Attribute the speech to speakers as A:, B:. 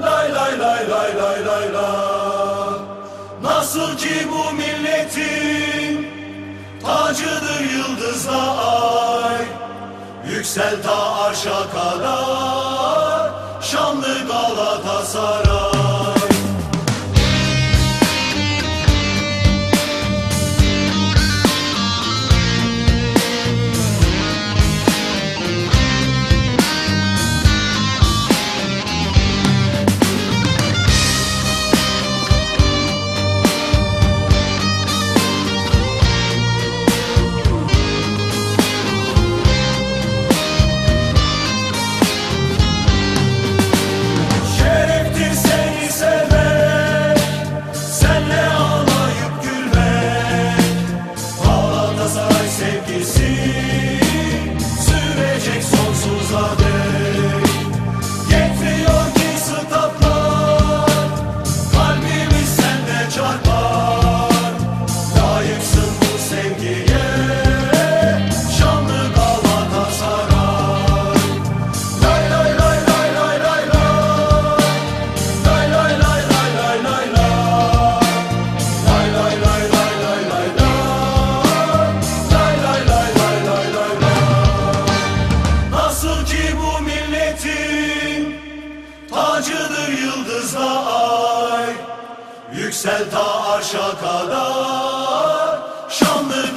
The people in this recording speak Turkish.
A: lay lay lay lay Lay lay Nasıl ki bu milletin Tacıdır yıldızla ay. Yüksel ta arşa kadar Şanlı Galatasaray Selta Arş'a kadar Şanlı